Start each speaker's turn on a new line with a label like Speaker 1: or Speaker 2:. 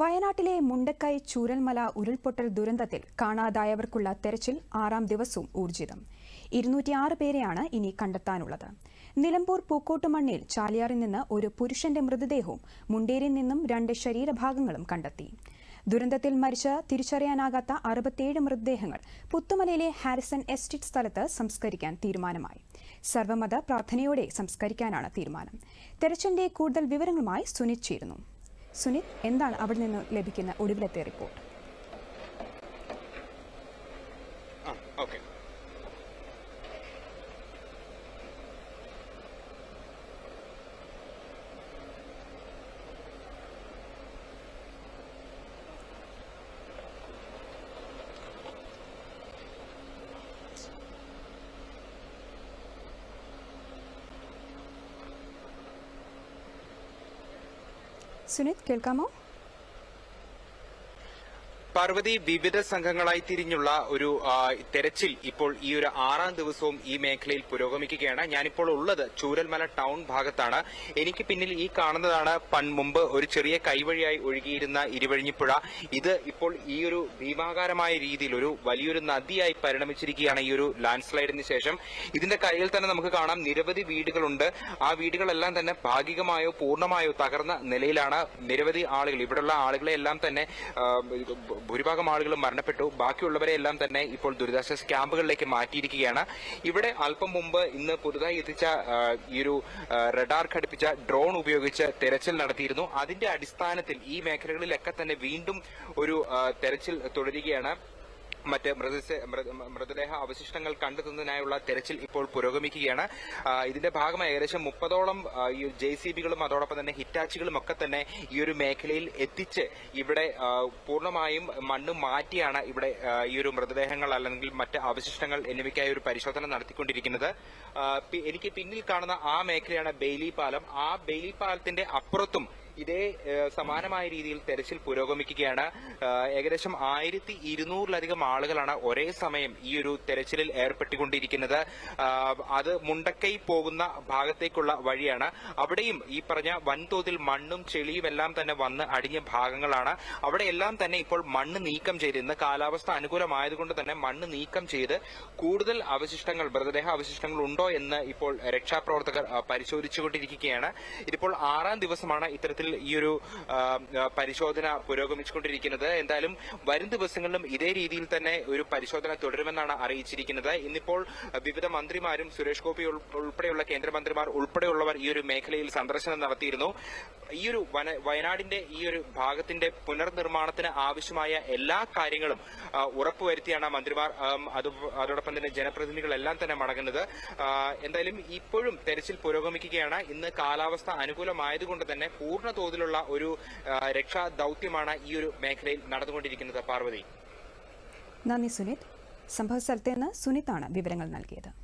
Speaker 1: വയനാട്ടിലെ മുണ്ടക്കൈ ചൂരൽമല ഉരുൾപൊട്ടൽ ദുരന്തത്തിൽ കാണാതായവർക്കുള്ള തെരച്ചിൽ ആറാം ദിവസവും ഊർജിതം. ഇരുന്നൂറ്റിയാറ് പേരെയാണ് ഇനി കണ്ടെത്താനുള്ളത്. നിലമ്പൂർ പൂക്കോട്ടുമണ്ണിൽ ചാലിയാറിൽ നിന്ന് ഒരു പുരുഷന്റെ മൃതദേഹവും മുണ്ടേരിൽ നിന്നും രണ്ട് ശരീരഭാഗങ്ങളും കണ്ടെത്തി. ദുരന്തത്തിൽ മരിച്ച തിരിച്ചറിയാനാകാത്ത അറുപത്തിയേഴ് മൃതദേഹങ്ങൾ പുത്തുമലയിലെ ഹാരിസൺ എസ്റ്റേറ്റ് സ്ഥലത്ത് സംസ്കരിക്കാൻ തീരുമാനമായി. സർവമത പ്രാർത്ഥനയോടെ സംസ്കരിക്കാനാണ് തീരുമാനം. തെരച്ചിലിന്റെ കൂടുതൽ വിവരങ്ങളുമായി സുനിത് സുനിത് എന്താണ് അവിടെ നിന്ന് ലഭിക്കുന്ന ഒടുവിലത്തെ റിപ്പോർട്ട് സുനിത് കേൾക്കാമോ
Speaker 2: പാർവതി വിവിധ സംഘങ്ങളായി തിരിഞ്ഞുള്ള ഒരു തെരച്ചിൽ ഇപ്പോൾ ഈ ഒരു ആറാം ദിവസവും ഈ മേഖലയിൽ പുരോഗമിക്കുകയാണ്. ഞാനിപ്പോൾ ഉള്ളത് ചൂരൽമല ടൗൺ ഭാഗത്താണ്. എനിക്ക് പിന്നിൽ ഈ കാണുന്നതാണ് പൺ മുമ്പ് ഒരു ചെറിയ കൈവഴിയായി ഒഴുകിയിരുന്ന ഇരുവഴിഞ്ഞിപ്പുഴ. ഇത് ഇപ്പോൾ ഈ ഒരു ഭീമാകാരമായ രീതിയിൽ ഒരു വലിയൊരു നദിയായി പരിണമിച്ചിരിക്കുകയാണ് ഈ ഒരു ലാൻഡ് സ്ലൈഡിന് ശേഷം. ഇതിന്റെ കരയിൽ തന്നെ നമുക്ക് കാണാം നിരവധി വീടുകളുണ്ട്. ആ വീടുകളെല്ലാം തന്നെ ഭാഗികമായോ പൂർണമായോ തകർന്ന നിലയിലാണ്. നിരവധി ആളുകൾ ഇവിടെയുള്ള ആളുകളെ എല്ലാം തന്നെ ഭൂരിഭാഗം ആളുകളും മരണപ്പെട്ടു. ബാക്കിയുള്ളവരെ എല്ലാം തന്നെ ഇപ്പോൾ ദുരിതാശ്വാസ ക്യാമ്പുകളിലേക്ക് മാറ്റിയിരിക്കുകയാണ്. ഇവിടെ അല്പം മുമ്പ് ഇന്ന് പുതുതായി എത്തിച്ച ഈ ഒരു റഡാർ ഘടിപ്പിച്ച ഡ്രോൺ ഉപയോഗിച്ച് തെരച്ചിൽ നടത്തിയിരുന്നു. അതിന്റെ അടിസ്ഥാനത്തിൽ ഈ മേഖലകളിലൊക്കെ തന്നെ വീണ്ടും ഒരു തെരച്ചിൽ തുടരുകയാണ്. മറ്റ് മൃതദേഹ അവശിഷ്ടങ്ങൾ കണ്ടെത്തുന്നതിനായുള്ള തെരച്ചിൽ ഇപ്പോൾ പുരോഗമിക്കുകയാണ്. ഇതിന്റെ ഭാഗമായി ഏകദേശം മുപ്പതോളം ഈ ജെ സി ബികളും അതോടൊപ്പം തന്നെ ഹിറ്റാച്ചികളും ഒക്കെ തന്നെ ഈ ഒരു മേഖലയിൽ എത്തിച്ച് ഇവിടെ പൂർണമായും മണ്ണ് മാറ്റിയാണ് ഇവിടെ ഈ ഒരു മൃതദേഹങ്ങൾ അല്ലെങ്കിൽ മറ്റ് അവശിഷ്ടങ്ങൾ എന്നിവയ്ക്കായി ഒരു പരിശോധന നടത്തിക്കൊണ്ടിരിക്കുന്നത്. എനിക്ക് പിന്നിൽ കാണുന്ന ആ മേഖലയാണ് ബെയിലി പാലം. ആ ബെയിലി പാലത്തിന്റെ അപ്പുറത്തും ഇതേ സമാനമായ രീതിയിൽ തെരച്ചിൽ പുരോഗമിക്കുകയാണ്. ഏകദേശം ആയിരത്തി ഇരുന്നൂറിലധികം ആളുകളാണ് ഒരേ സമയം ഈ ഒരു തെരച്ചിലിൽ ഏർപ്പെട്ടുകൊണ്ടിരിക്കുന്നത്. അത് മുണ്ടക്കൈ പോകുന്ന ഭാഗത്തേക്കുള്ള വഴിയാണ്. അവിടെയും ഈ പറഞ്ഞ വൻതോതിൽ മണ്ണും ചെളിയും എല്ലാം തന്നെ വന്ന് അടിഞ്ഞ ഭാഗങ്ങളാണ്. അവിടെ എല്ലാം തന്നെ ഇപ്പോൾ മണ്ണ് നീക്കം ചെയ്ത് ഇന്ന് കാലാവസ്ഥ അനുകൂലമായതുകൊണ്ട് തന്നെ മണ്ണ് നീക്കം ചെയ്ത് കൂടുതൽ അവശിഷ്ടങ്ങൾ മൃതദേഹ അവശിഷ്ടങ്ങൾ ഉണ്ടോ എന്ന് ഇപ്പോൾ രക്ഷാപ്രവർത്തകർ പരിശോധിച്ചുകൊണ്ടിരിക്കുകയാണ്. ഇതിപ്പോൾ ആറാം ദിവസമാണ് ഇത്തരത്തിൽ ഈ ഒരു പരിശോധന പുരോഗമിച്ചുകൊണ്ടിരിക്കുന്നത്. എന്തായാലും വരും ദിവസങ്ങളിലും ഇതേ രീതിയിൽ തന്നെ ഒരു പരിശോധന തുടരുമെന്നാണ് അറിയിച്ചിരിക്കുന്നത്. ഇന്നിപ്പോൾ വിവിധ മന്ത്രിമാരും സുരേഷ് ഗോപി ഉൾപ്പെടെയുള്ള കേന്ദ്രമന്ത്രിമാർ ഉൾപ്പെടെയുള്ളവർ ഈ ഒരു മേഖലയിൽ സന്ദർശനം നടത്തിയിരുന്നു. ഈ ഒരു വയനാടിന്റെ ഈ ഒരു ഭാഗത്തിന്റെ പുനർനിർമ്മാണത്തിന് ആവശ്യമായ എല്ലാ കാര്യങ്ങളും ഉറപ്പുവരുത്തിയാണ് മന്ത്രിമാർ അത് അതോടൊപ്പം തന്നെ ജനപ്രതിനിധികളെല്ലാം തന്നെ മടങ്ങുന്നത്. എന്തായാലും ഇപ്പോഴും തെരച്ചിൽ പുരോഗമിക്കുകയാണ്. ഇന്ന് കാലാവസ്ഥ അനുകൂലമായതുകൊണ്ട് തന്നെ പൂർണ തോതിലുള്ള ഒരു രക്ഷാ ദൌത്യമാണ് ഈ ഒരു മേഖലയിൽ നടന്നുകൊണ്ടിരിക്കുന്നത്. പാർവതി.
Speaker 1: നന്ദി സുനിത്. സംഭവസ്ഥലത്ത് നിന്ന് സുനിതാണ് വിവരങ്ങൾ നൽകിയത്.